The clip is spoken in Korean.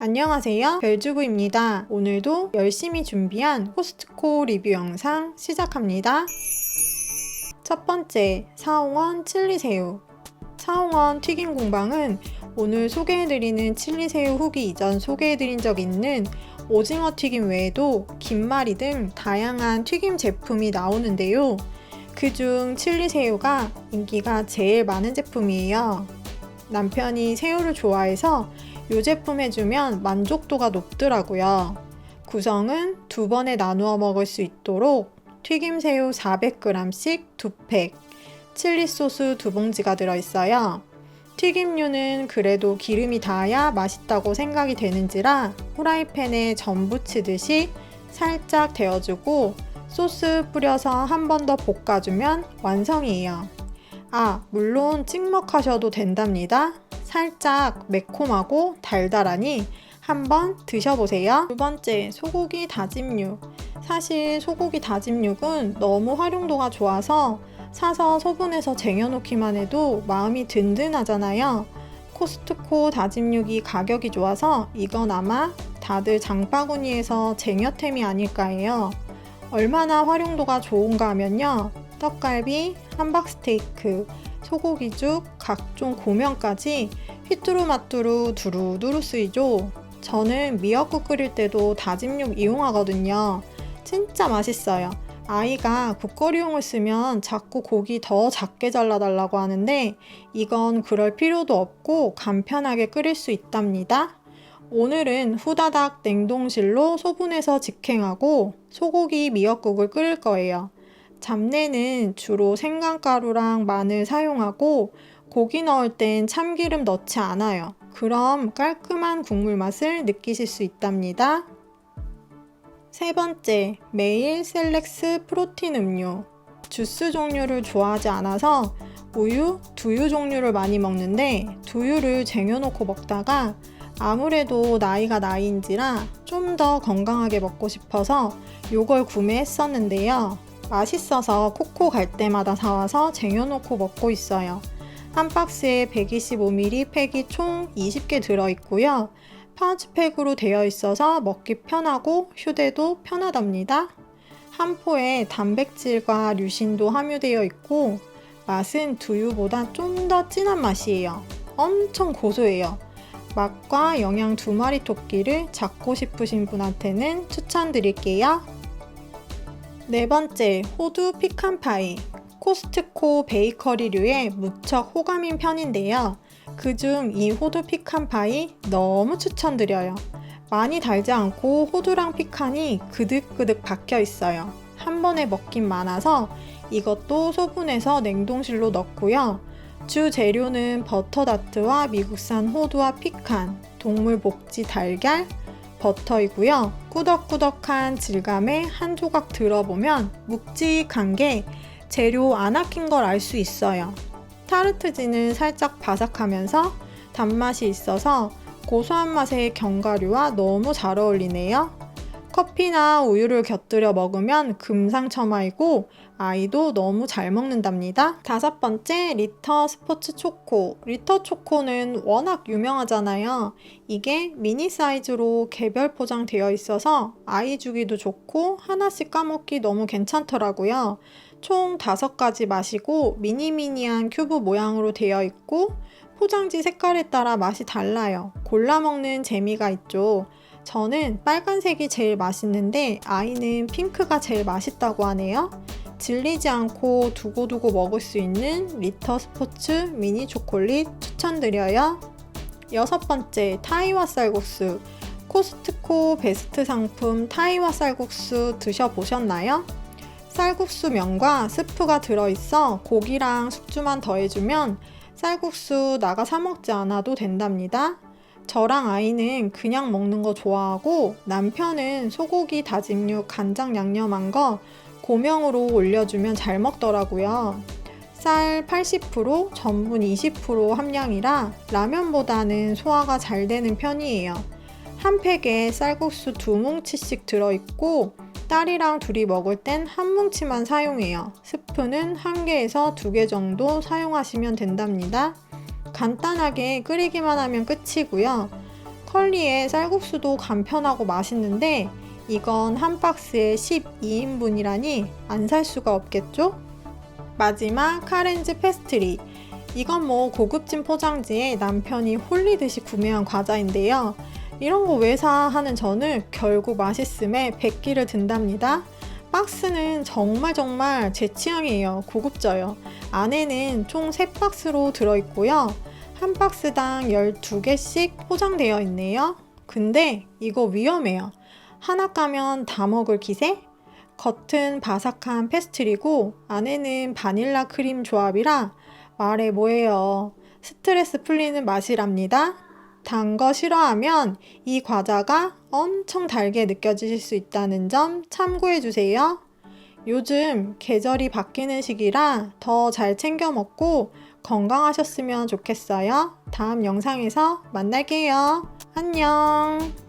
안녕하세요. 별주부입니다. 오늘도 열심히 준비한 코스트코 리뷰 영상 시작합니다. 첫 번째, 사홍원 칠리새우. 사홍원 튀김 공방은 오늘 소개해드리는 칠리새우 후기 이전 소개해드린 적 있는 오징어 튀김 외에도 김말이 등 다양한 튀김 제품이 나오는데요. 그중 칠리새우가 인기가 제일 많은 제품이에요. 남편이 새우를 좋아해서 이 제품 해주면 만족도가 높더라고요. 구성은 두 번에 나누어 먹을 수 있도록 튀김새우 400g씩 2팩, 칠리 소스 두 봉지가 들어있어요. 튀김류는 그래도 기름이 닿아야 맛있다고 생각이 되는지라 후라이팬에 전 부치듯이 살짝 데워주고 소스 뿌려서 한 번 더 볶아주면 완성이에요. 아, 물론 찍먹하셔도 된답니다. 살짝 매콤하고 달달하니 한번 드셔보세요. 두 번째, 소고기 다짐육. 사실 소고기 다짐육은 너무 활용도가 좋아서 사서 소분해서 쟁여놓기만 해도 마음이 든든하잖아요. 코스트코 다짐육이 가격이 좋아서 이건 아마 다들 장바구니에서 쟁여템이 아닐까 해요. 얼마나 활용도가 좋은가 하면요. 떡갈비, 함박스테이크, 소고기죽, 각종 고명까지 휘뚜루마뚜루 두루두루 쓰이죠. 저는 미역국 끓일 때도 다짐육 이용하거든요. 진짜 맛있어요. 아이가 국거리용을 쓰면 자꾸 고기 더 작게 잘라달라고 하는데 이건 그럴 필요도 없고 간편하게 끓일 수 있답니다. 오늘은 후다닥 냉동실로 소분해서 직행하고 소고기 미역국을 끓일 거예요. 잡내는 주로 생강가루랑 마늘 사용하고 고기 넣을 땐 참기름 넣지 않아요. 그럼 깔끔한 국물 맛을 느끼실 수 있답니다. 세 번째, 매일 셀렉스 프로틴 음료. 주스 종류를 좋아하지 않아서 우유, 두유 종류를 많이 먹는데 두유를 쟁여놓고 먹다가 아무래도 나이가 나이인지라 좀 더 건강하게 먹고 싶어서 요걸 구매했었는데요. 맛있어서 코코 갈 때마다 사와서 쟁여놓고 먹고 있어요. 한 박스에 125ml 팩이 총 20개 들어있고요. 파우치팩으로 되어 있어서 먹기 편하고 휴대도 편하답니다. 한 포에 단백질과 류신도 함유되어 있고 맛은 두유보다 좀 더 진한 맛이에요. 엄청 고소해요. 맛과 영양 두 마리 토끼를 잡고 싶으신 분한테는 추천드릴게요. 네 번째, 호두 피칸 파이. 코스트코 베이커리류의 무척 호감인 편인데요. 그중 이 호두 피칸 파이 너무 추천드려요. 많이 달지 않고 호두랑 피칸이 그득그득 박혀 있어요. 한 번에 먹긴 많아서 이것도 소분해서 냉동실로 넣고요. 주 재료는 버터다트와 미국산 호두와 피칸, 동물 복지 달걀, 버터이고요. 꾸덕꾸덕한 질감에 한 조각 들어보면 묵직한 게 재료 안 아낀 걸 알 수 있어요. 타르트지는 살짝 바삭하면서 단맛이 있어서 고소한 맛의 견과류와 너무 잘 어울리네요. 커피나 우유를 곁들여 먹으면 금상첨화이고 아이도 너무 잘 먹는답니다. 다섯 번째 리터 스포츠 초코. 리터 초코는 워낙 유명하잖아요. 이게 미니 사이즈로 개별 포장되어 있어서 아이 주기도 좋고 하나씩 까먹기 너무 괜찮더라고요. 총 5가지 맛이고 미니미니한 큐브 모양으로 되어 있고 포장지 색깔에 따라 맛이 달라요. 골라 먹는 재미가 있죠. 저는 빨간색이 제일 맛있는데 아이는 핑크가 제일 맛있다고 하네요. 질리지 않고 두고두고 먹을 수 있는 리터 스포츠 미니 초콜릿 추천드려요. 여섯 번째, 타이와 쌀국수. 코스트코 베스트 상품 타이와 쌀국수 드셔보셨나요? 쌀국수 면과 스프가 들어있어 고기랑 숙주만 더해주면 쌀국수 나가 사먹지 않아도 된답니다. 저랑 아이는 그냥 먹는 거 좋아하고 남편은 소고기 다짐육 간장 양념한 거 고명으로 올려주면 잘 먹더라고요. 쌀 80%, 전분 20% 함량이라 라면보다는 소화가 잘 되는 편이에요. 한 팩에 쌀국수 두 뭉치씩 들어있고 딸이랑 둘이 먹을 땐 한 뭉치만 사용해요. 스프는 한 개에서 두 개 정도 사용하시면 된답니다. 간단하게 끓이기만 하면 끝이고요. 컬리의 쌀국수도 간편하고 맛있는데 이건 한 박스에 12인분이라니 안 살 수가 없겠죠? 마지막 카렌즈 페스트리. 이건 뭐 고급진 포장지에 남편이 홀리듯이 구매한 과자인데요. 이런 거 왜 사 하는 저는 결국 맛있음에 100기를 든답니다. 박스는 정말 정말 제 취향이에요. 고급져요. 안에는 총 3박스로 들어있고요. 한 박스당 12개씩 포장되어 있네요. 근데 이거 위험해요. 하나 까면 다 먹을 기세? 겉은 바삭한 페스트리고 안에는 바닐라 크림 조합이라 말해 뭐해요. 스트레스 풀리는 맛이랍니다. 단 거 싫어하면 이 과자가 엄청 달게 느껴지실 수 있다는 점 참고해 주세요. 요즘 계절이 바뀌는 시기라 더 잘 챙겨 먹고 건강하셨으면 좋겠어요. 다음 영상에서 만날게요. 안녕.